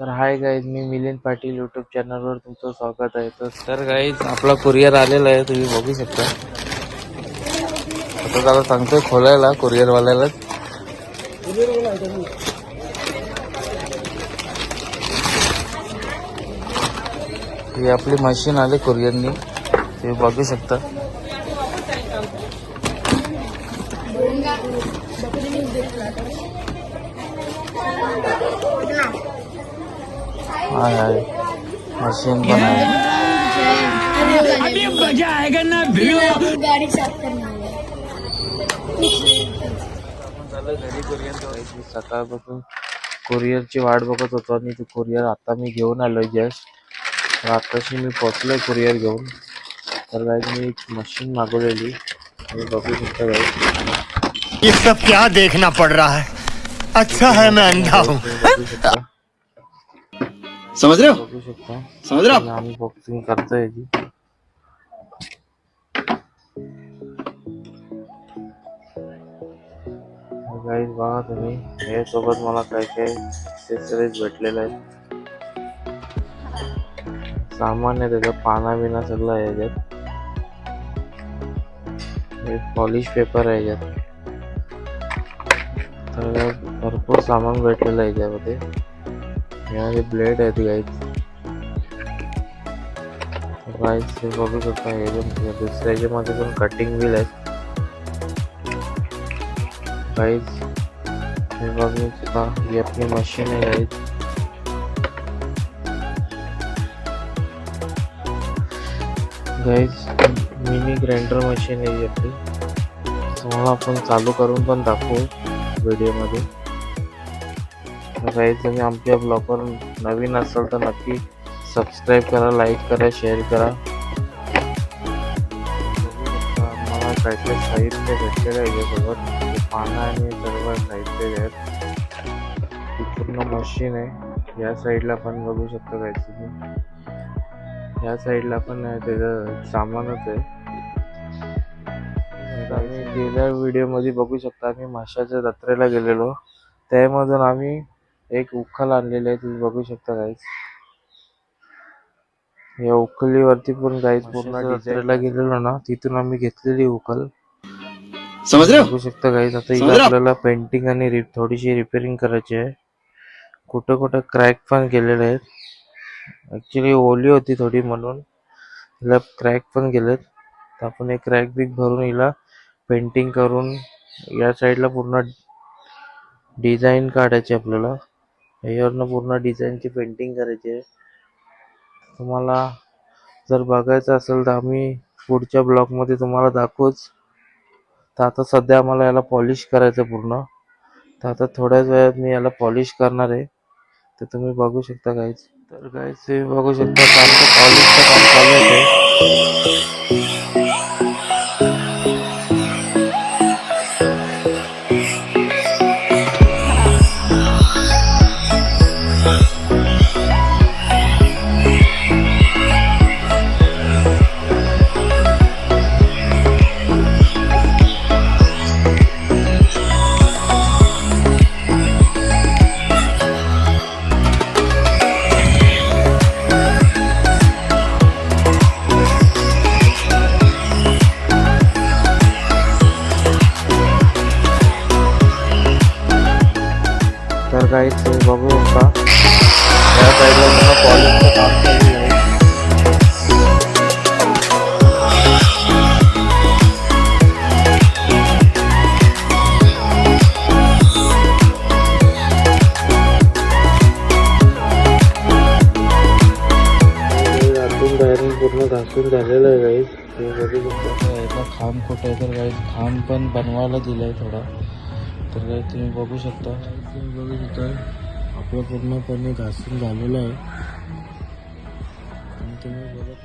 तर hi guys मी Milind Patil YouTube चॅनलवर तुमचं स्वागत आहे. तर तर गाईज आपला कुरिअर आलेला आहे तुम्ही बघू शकता. आता त्याला सांगतोय खोलायला कुरिअरवाल्याला ही आपली मशीन आली कुरिअरनी तुम्ही बघू शकता. हाय हाय। मशीन पण आहे गाडी साफ़ करणार झालं घरी कुरिअर मी सकाळपासून कुरिअरची वाट बघत होतो आणि ते कुरिअर आता मी घेऊन आलोय जस्ट तर आताशी मी पोचलोय कुरिअर घेऊन. तर गाईज मी एक मशीन मागवलेली. तुम्ही बघू शकता गाईज ये सब क्या देखना पड़ रहा है? अच्छा है मैं अंधा हूँ। समझ रहे हो? बघू शकता. समझ रहे हो आप? आम्ही बॉक्सिंग करतोय गाईज बघा तुम्ही हे सोबत मला काय काय एक्सेसरीज भेटलेलं आहे. सामान आहे त्याचं पाना बिना सगळं आहे याच्यात. हे पॉलिश पेपर आहे याच्यात. तर भरपूर सामान भेटलेलं आहे याच्यामध्ये. यामध्ये ब्लेड आहेत गाईज गाईज हे। बघू शकता हे पण दुसऱ्या याच्यामध्ये पण कटिंग व्हील आहेत गाईज हे बघू शकता ही। आपली मशीन आहे guys guys mini grinder machine आहे ही आपली तुम्हाला आपण चालू करून पण दाखवू व्हिडिओमध्ये काही तुम्ही आमच्या ब्लॉगवर नवीन असाल तर नक्की सबस्क्राईब करा लाईक करा शेअर करा. मला काय काय साहित्य भेटलेलं आहे याच्यासोबत. पानं आणि सर्व साहित्य आहेत. ही पूर्ण मशीन आहे. या साईडला पण बघू शकता काय तुम्ही. या साईडला पण त्याचं सामानच आहे. आम्ही गेल्या व्हिडिओमध्ये बघू शकता आम्ही माशाच्या जत्रेला गेलेलो. त्यामधून आम्ही एक उखल आणलेले आहे तुम्ही बघू शकता गाईज या उखलीवरती पण गाईज पूर्ण जत्रेला गेलेलो ना तिथून आम्ही घेतलेली उखल. बघू शकता गाईज आता? इथे आपल्याला पेंटिंग आणि थोडीशी रिपेअरिंग करायची आहे. कुठं कुठं क्रॅक पण केलेले आहेत. ऍक्च्युली ओली होती थोडी म्हणून. हिला क्रॅक पण केलेत तर आपण एक क्रॅक बिक भरून हिला पेंटिंग करून या साईडला पूर्ण डिझाईन काढायची आपल्याला. याच्यावरनं पूर्ण डिझाईनची पेंटिंग करायची आहे. तुम्हाला जर बघायचं असेल तर आम्ही पुढच्या ब्लॉगमध्ये तुम्हाला दाखवूच. तर आता सध्या आम्हाला याला पॉलिश करायचं आहे पूर्ण. तर आता थोड्याच वेळात मी याला पॉलिश करणार आहे. तर तुम्ही बघू शकता काहीच तर काहीच तुम्ही बघू शकता आमचं पॉलिशचं काम तर काही तुम्ही बघू शकता या साईडला मला पॉलिशचं काम चालू आहे बाहेरून पूर्ण घासून झालेलं आहे गाईज ते बघू शकता. खांब कुठे आहे तर गाईज खांब पण बनवायला दिलं आहे थोडा. तर काय तुम्ही बघू शकता. तुम्ही बघू शकता. आपलं पूर्णपणे घासून झालेलं आहे. आणि तुम्ही बघत